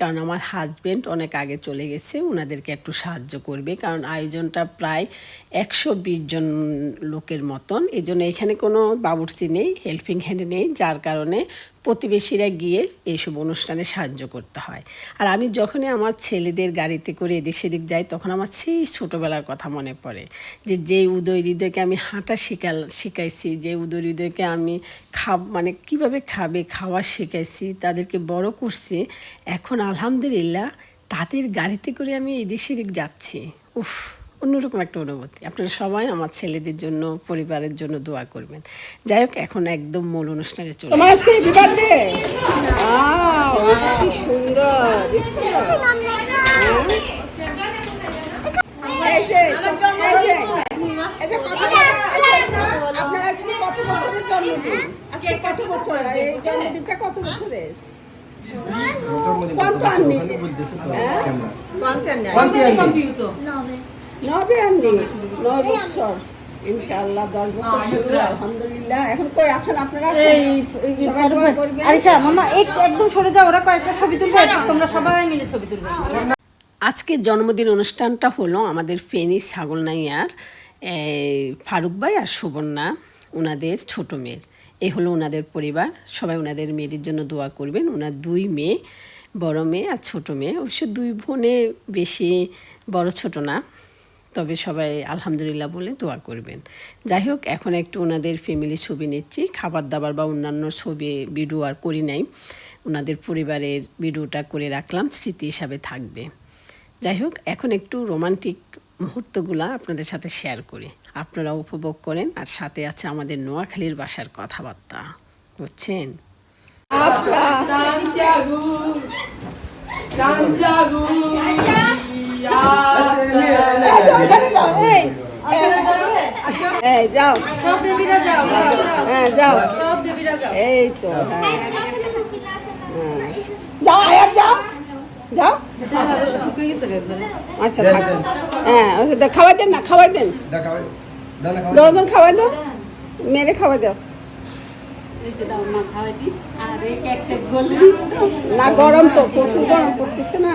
কারণ আমার হাজব্যান্ড অনেক আগে চলে গেছে ওনাদেরকে একটু সাহায্য করবে। কারণ আয়োজনটা প্রায় একশো বিশ জন লোকের মতন। এই জন্য এখানে কোনো বাবুর্চি নেই হেল্পিং হ্যান্ড নেই, যার কারণে প্রতিবেশীরা গিয়ে এইসব অনুষ্ঠানে সাহায্য করতে হয়। আর আমি যখনই আমার ছেলেদের গাড়িতে করে এদিক সেদিক যাই, তখন আমার সেই ছোটোবেলার কথা মনে পড়ে যে যে উদয় হৃদয়কে আমি হাঁটা শিখাল শিখাইছি, যে উদয় হৃদয়কে আমি খাব মানে কীভাবে খাবে, খাওয়া শিখাইছি, তাদেরকে বড় করছি, এখন আলহামদুলিল্লাহ তাদের গাড়িতে করে আমি এদিক সেদিক যাচ্ছি। উফ! অন্যরকম একটা অনুভূতি। আপনারা সবাই আমার ছেলেদের জন্য পরিবারের জন্য দোয়া করবেন। যাই হোক এখন একদম মূল অনুষ্ঠানে চলে এই কত বছরের জন্মদিন? আজকে কত বছর? এই জন্মদিনটা কত বছরের? কত আননি হ্যাঁ? নবে নয় বছর ইনশাআল্লাহ দশ বছর শুরু আলহামদুলিল্লাহ। এখন কই আছেন আপনারা। আরিশা মামা একদম সরে যাও ওরা কয়েকটা ছবি তুলবে। তোমরা সবাই মিলে ছবি তুলবে। আজকে জন্মদিন অনুষ্ঠানটা হলো আমাদের ফেনী ছাগলনাইয়ার এই, ফারুক ভাই আর সুবর্ণা ওনাদের ছোট মেয়ের। এ হলো ওনাদের পরিবার। সবাই ওনাদের মেয়েদের জন্য দোয়া করবেন। ওনার দুই মেয়ে বড় মেয়ে আর ছোট মেয়ে। অবশ্য দুই বোনে বেশি বড় ছোট না। তবে সবাই আলহামদুলিল্লাহ বলে দোয়া করবেন। যাই হোক, এখন একটু ওনাদের ফ্যামিলি ছবি নিচ্ছি। খাবার দাবার বা অন্যান্য ছবি ভিডিও আর করি নাই। ওনাদের পরিবারের ভিডিওটা করে রাখলাম, স্মৃতি হিসাবে থাকবে। যাই হোক, এখন একটু রোমান্টিক মুহূর্তগুলো আপনাদের সাথে শেয়ার করি। আপনারা উপভোগ করেন, আর সাথে আছে আমাদের নোয়াখালীর বাসার কথাবার্তা। বুঝছেন? এই যাও। সব দেবীরা যাও হ্যাঁ যাও। সব দেবীরা যাও। এই তো হ্যাঁ। হ্যাঁ। যাও আয়াত যাও। যাও। আচ্ছা হ্যাঁ খাওয়াই দেন না খাওয়াই দেন। দরদন খাওয়াই দাও। মেরে খাওয়াই দাও। না গরম তো প্রচুর গরম পড়তেছে না।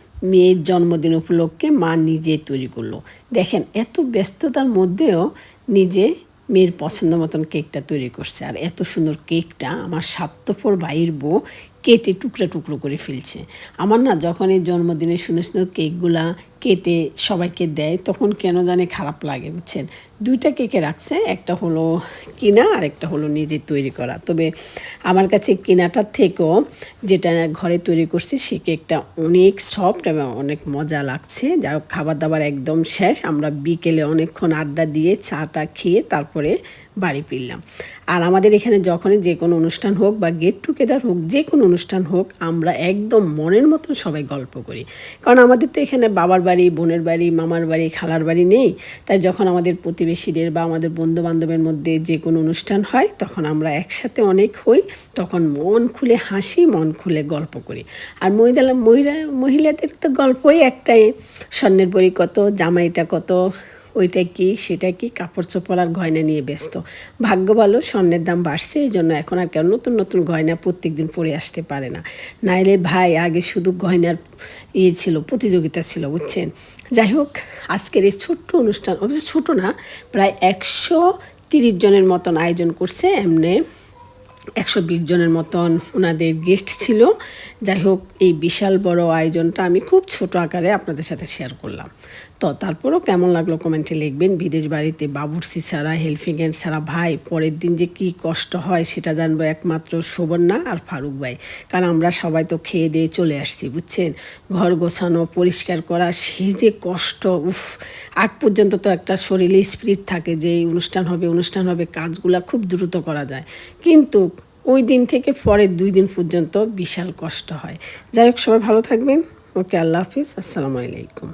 মেয়ের জন্মদিন উপলক্ষে মা নিজে তৈরি করল। দেখেন, এত ব্যস্ততার মধ্যেও নিজে মেয়ের পছন্দ মতন কেকটা তৈরি করছে। আর এত সুন্দর কেকটা আমার স্বার্থপর ভাইয়ের বউ কেটে টুকরো টুকরো করে ফেলছে। আমার না যখন এই জন্মদিনের সুন্দর সুন্দর কেকগুলা কেটে সবাইকে দেয়, তখন কেন জানে খারাপ লাগে, বুঝছেন? দুইটা কেকে রাখছে, একটা হলো কিনা আর একটা হলো নিজে তৈরি করা। তবে আমার কাছে কেনাটার থেকেও যেটা ঘরে তৈরি করছি, সে কেকটা অনেক সফট এবং অনেক মজা লাগছে। যা হোক খাবার দাবার একদম শেষ। আমরা বিকেলে অনেকক্ষণ আড্ডা দিয়ে চাটা খেয়ে তারপরে বাড়ি ফিরলাম। আর আমাদের এখানে যখনই যে কোনো অনুষ্ঠান হোক বা গেট টুগেদার হোক, যে কোনো অনুষ্ঠান হোক, আমরা একদম মনের মতন সবাই গল্প করি। কারণ আমাদের তো এখানে বাবার বাড়ি, বোনের বাড়ি, মামার বাড়ি, খালার বাড়ি নেই। তাই যখন আমাদের প্রতিবেশীদের বা আমাদের বন্ধু বান্ধবের মধ্যে যে কোনো অনুষ্ঠান হয়, তখন আমরা একসাথে অনেক হই। তখন মন খুলে হাসি, মন খুলে গল্প করি। আর মহিলা মহিলা, মহিলাদের তো গল্পই একটাই। স্বর্ণের বড়ি কত, জামাইটা কত ওইটা কি, সেটা কি, কাপড় চোপড় আর গয়না নিয়ে ব্যস্ত। ভাগ্য ভালো, স্বর্ণের দাম বাড়ছে, এই জন্য এখন আর কেউ নতুন নতুন গয়না প্রত্যেক দিন পরে আসতে পারে না। নাইলে ভাই, আগে শুধু গয়নার ইয়ে ছিল, প্রতিযোগিতা ছিল, বুঝছেন? যাই হোক, আজকের এই ছোট্ট অনুষ্ঠান, অবশ্য ছোটো না, প্রায় একশো তিরিশ জনের মতন আয়োজন করছে এমনি একশো বিশ জনের মতন ওনাদের গেস্ট ছিল। যাই হোক এই বিশাল বড় আয়োজনটা আমি খুব ছোট আকারে আপনাদের সাথে শেয়ার করলাম। তো তারপরও কেমন লাগল কমেন্টে লিখবেন। বিদেশ বাড়িতে বাবুর্চি ছাড়া হেল্পিং হ্যান্ড ছাড়া ভাই, পরের দিন যে কি কষ্ট হয় সেটা জানব একমাত্র সুবর্ণা আর ফারুক ভাই। কারণ আমরা সবাই তো খেয়ে দিয়ে চলে আসছি, বুঝছেন? ঘর গোছানো, পরিষ্কার করা, সে যে কষ্ট, উফ! আগ পর্যন্ত তো একটা শরীরে স্পিরিট থাকে যে অনুষ্ঠান হবে অনুষ্ঠান হবে, কাজগুলা খুব দ্রুত করা যায়। কিন্তু ওই দিন থেকে পরের দুই দিন পর্যন্ত বিশাল কষ্ট হয়। যাই হোক, সবাই ভালো থাকবেন। ওকে, আল্লাহ হাফিজ। আসসালামু আলাইকুম।